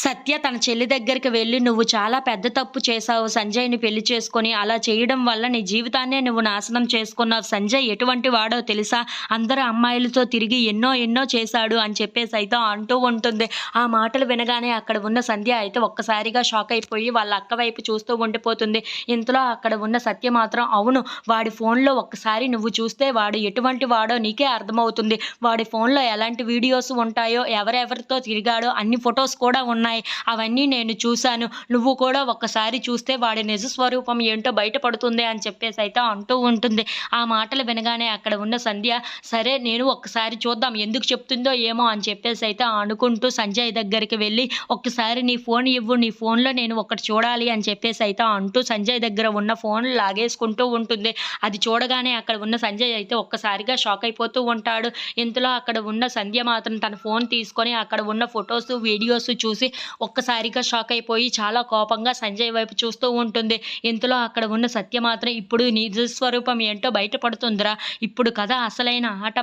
సత్య తన చెల్లి దగ్గరికి వెళ్ళి నువ్వు చాలా పెద్ద తప్పు చేశావు. సంజయ్ని పెళ్ళి చేసుకొని అలా చేయడం వల్ల నీ జీవితాన్నే నువ్వు నాశనం చేసుకున్నావు. సంజయ్ ఎటువంటి వాడో తెలుసా? అందరు అమ్మాయిలతో తిరిగి ఎన్నో ఎన్నో చేశాడు అని చెప్పేసి అయితే అంటూ ఉంటుంది. ఆ మాటలు వినగానే అక్కడ ఉన్న సంధ్య అయితే ఒక్కసారిగా షాక్ అయిపోయి వాళ్ళ అక్క వైపు చూస్తూ ఉండిపోతుంది. ఇంతలో అక్కడ ఉన్న సత్య మాత్రం అవును వాడి ఫోన్లో ఒక్కసారి నువ్వు చూస్తే వాడు ఎటువంటి వాడో నీకే అర్థమవుతుంది. వాడి ఫోన్లో ఎలాంటి వీడియోస్ ఉంటాయో ఎవరెవరితో తిరిగాడో అన్ని ఫొటోస్ కూడా ఉన్నాయి. అవన్నీ నేను చూశాను. నువ్వు కూడా ఒక్కసారి చూస్తే వాడి నిజ స్వరూపం ఏంటో బయటపడుతుంది అని చెప్పేసి అయితే అంటూ ఉంటుంది. ఆ మాటలు వినగానే అక్కడ ఉన్న సంధ్య సరే నేను ఒక్కసారి చూద్దాం ఎందుకు చెప్తుందో ఏమో అని చెప్పేసి అయితే అనుకుంటూ సంజయ్ దగ్గరికి వెళ్ళి ఒక్కసారి నీ ఫోన్ ఇవ్వు నీ ఫోన్లో నేను ఒకటి చూడాలి అని చెప్పేసి అయితే అంటూ సంజయ్ దగ్గర ఉన్న ఫోన్ లాగేసుకుంటూ ఉంటుంది. అది చూడగానే అక్కడ ఉన్న సంజయ్ అయితే ఒక్కసారిగా షాక్ అయిపోతూ ఉంటాడు. ఇంతలో అక్కడ ఉన్న సంధ్య మాత్రం తన ఫోన్ తీసుకొని అక్కడ ఉన్న ఫొటోస్ వీడియోస్ చూసి ఒక్కసారిగా షాక్ అయిపోయి చాలా కోపంగా సంజయ్ వైపు చూస్తూ ఉంటుంది. ఇంతలో అక్కడ ఉన్న సత్య మాత్రం ఇప్పుడు నిజ స్వరూపం ఏంటో బయటపడుతుందిరా. ఇప్పుడు కథ అసలైన ఆట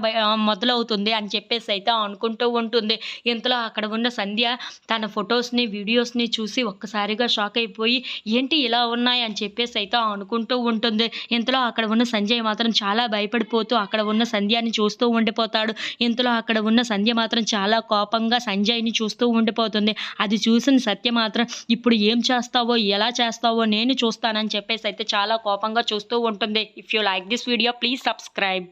మొదలవుతుంది అని చెప్పేసి అయితే అనుకుంటూ ఉంటుంది. ఇంతలో అక్కడ ఉన్న సంధ్య తన ఫొటోస్ని వీడియోస్ని చూసి ఒక్కసారిగా షాక్ అయిపోయి ఏంటి ఇలా ఉన్నాయి? అని చెప్పేసి అయితే అనుకుంటూ ఉంటుంది. ఇంతలో అక్కడ ఉన్న సంజయ్ మాత్రం చాలా భయపడిపోతూ అక్కడ ఉన్న సంధ్యాని చూస్తూ ఉండిపోతాడు. ఇంతలో అక్కడ ఉన్న సంధ్య మాత్రం చాలా కోపంగా సంజయ్ని చూస్తూ ఉండిపోతుంది. అది చూసిన సత్య మాత్రం ఇప్పుడు ఏం చేస్తావో ఎలా చేస్తావో నేను చూస్తానని చెప్పేసి అయితే చాలా కోపంగా చూస్తూ ఉంటుంది. If you like this video please subscribe